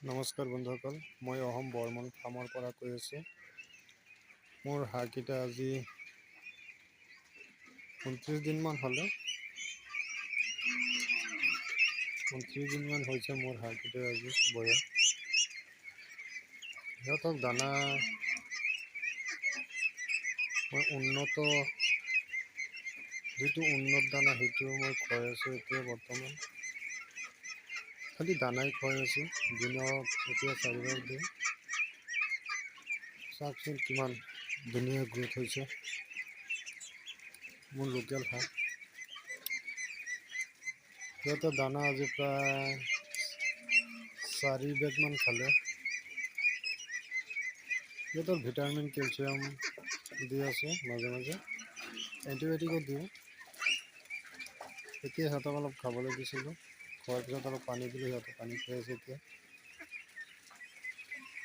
নমস্কাৰ বন্ধুসকল, মই অসম বৰ্মন ফাৰ্মৰ পৰা কৈ আছোঁ। মোৰ হাঁহকেইটা আজি ঊনত্ৰিছ দিনমান হ'লে। ঊনত্ৰিছ দিনমান হৈছে মোৰ হাঁহকেইটাৰ আজি বয়স। সিহঁতক দানা মই উন্নত, যিটো উন্নত দানা সেইটো মই খুৱাই আছোঁ এতিয়া বৰ্তমান। খালি দানাই খুৱাই আছোঁ দিনত এতিয়া চাৰিবাৰ দিওঁ চাওকচোন কিমান ধুনীয়া গ্ৰোথ হৈছে। মোৰ লোকেল হাঁহ সিহঁতৰ দানা আজি প্ৰায় চাৰি বেগমান খালে। সিহঁতৰ ভিটামিন কেলছিয়াম দি আছোঁ মাজে মাজে। এণ্টিবায়'টিকো দিওঁ। এতিয়া সিহঁতক অলপ খাবলৈ দিছিলোঁ। খোৱাৰ পিছত অলপ পানী দিলোঁ, সিহঁতে পানী খাই এতিয়া।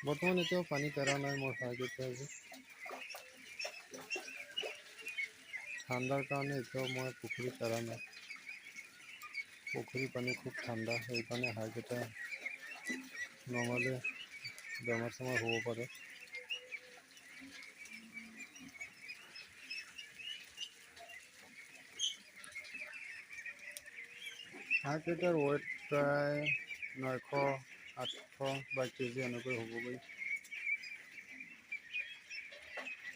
বৰ্তমান এতিয়াও পানী পেৰা নাই মোৰ হাঁহকেইটা আজি ঠাণ্ডাৰ কাৰণে এতিয়াও মই পুখুৰী পেৰা নাই। পুখুৰী পানী খুব ঠাণ্ডা, সেইকাৰণে হাঁহকেইটা নমালে বেমাৰ চেমাৰ হ'ব পাৰে। হাঁহকেইটাৰ ৱেট প্ৰায় নশ আঠশ বা কেজি এনেকৈ হ'বগৈ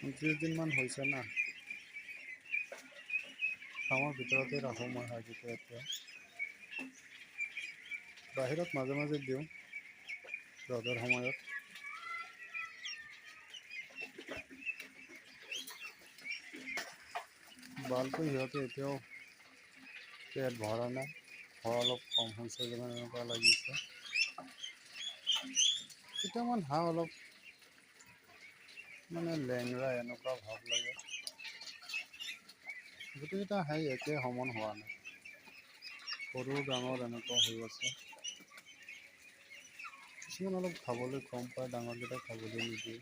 ঊনত্ৰিছ দিনমান হৈছে না। ফাৰ্মৰ ভিতৰতে ৰাখোঁ মই হাঁহকেইটা এতিয়া। বাহিৰত মাজে মাজে দিওঁ, ৰ'দৰ সময়ত। বালটো সিহঁতে এতিয়াও পেট ভৰা নাই। খোৱা অলপ কম হৈছে যেন এনেকুৱা লাগিছে। কেইটামান হাঁহ অলপ মানে লেংৰা এনেকুৱা ভাৱ লাগে। গোটেইকেইটা হাঁহ একে সমান হোৱা নাই। সৰু ডাঙৰ এনেকুৱা হৈ আছে। কিছুমান অলপ খাবলৈ কম পায় ডাঙৰকেইটা খাবলৈ নিদিয়ে।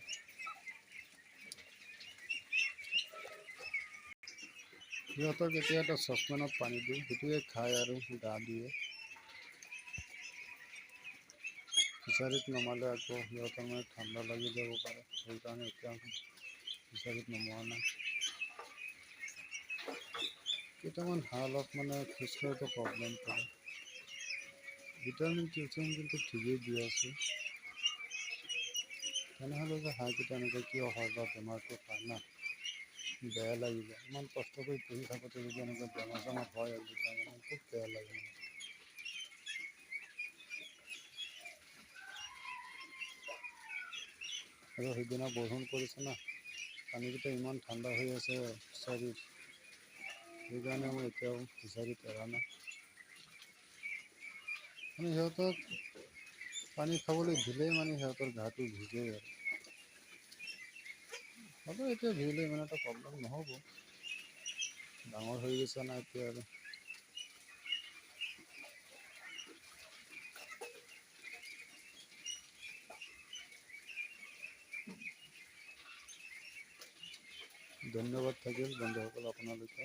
সিহঁতক এতিয়া এটা চচপেনত পানী দিওঁ সেইটোৱে খায় আৰু গা দিয়ে ফিচাৰীত নমালে আকৌ সিহঁতৰ মানে ঠাণ্ডা লাগি যাব পাৰে সেইকাৰণে এতিয়া ফিচাৰীত নমোৱা নাই কেইটামান হাঁহ অলপ মানে খোজকাঢ়োতে প্ৰব্লেম কৰে ভিটামিন কেলছিয়াম কিন্তু ঠিকেই দি আছোঁ তেনেহ'লে যে হাঁহকেইটা এনেকৈ কিয় হয় বা বেমাৰটো পায় না বেয়া লাগি যায় ইমান কষ্ট কৰি পুহি থাকোঁতে যদি এনেকুৱা বেমাৰ চেমাৰ হয় আৰু তেতিয়া মানে খুব বেয়া লাগে মানে আৰু সেইদিনা বৰষুণ পৰিছে না পানীকেইটা ইমান ঠাণ্ডা হৈ আছে ফিচাৰীত সেইকাৰণে মই এতিয়াও ফিচাৰীত এৰা নাই মানে সিহঁতক পানী খাবলৈ দিলেই মানে সিহঁতৰ গাটো ভিজেই আৰু হ'ব এতিয়া ভিজিলে ইমান এটা প্ৰব্লেম নহ'ব। ডাঙৰ হৈ গৈছে না এতিয়া আৰু। ধন্যবাদ থাকিল বন্ধুসকল আপোনালোকে।